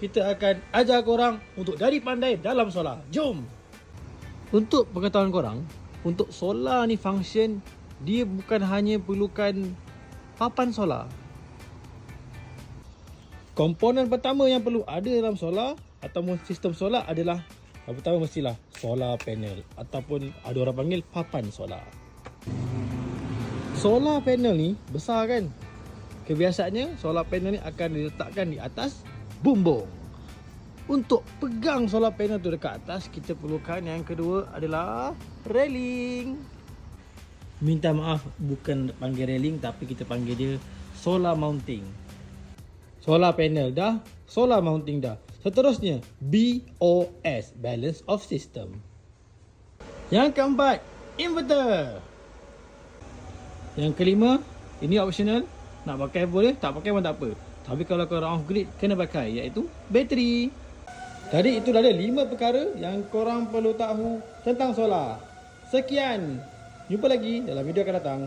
kita akan ajar korang untuk jadi pandai dalam solar. Jom! Untuk pengetahuan korang, untuk solar ni function, dia bukan hanya perlukan papan solar. Komponen pertama yang perlu ada dalam solar ataupun sistem solar adalah yang pertama mestilah solar panel ataupun ada orang panggil papan solar. Solar panel ni besar kan? Kebiasaannya solar panel ni akan diletakkan di atas bumbung. Untuk pegang solar panel tu dekat atas, kita perlukan yang kedua adalah railing. Minta maaf bukan panggil railing tapi kita panggil dia solar mounting. Solar panel dah, solar mounting dah. Seterusnya BOS, balance of system. Yang keempat, inverter. Yang kelima, ini optional. Nak pakai boleh, tak pakai pun tak apa. Tapi kalau korang off grid, kena pakai iaitu bateri. Tadi itu dah ada lima perkara yang korang perlu tahu tentang solar. Sekian. Jumpa lagi dalam video akan datang.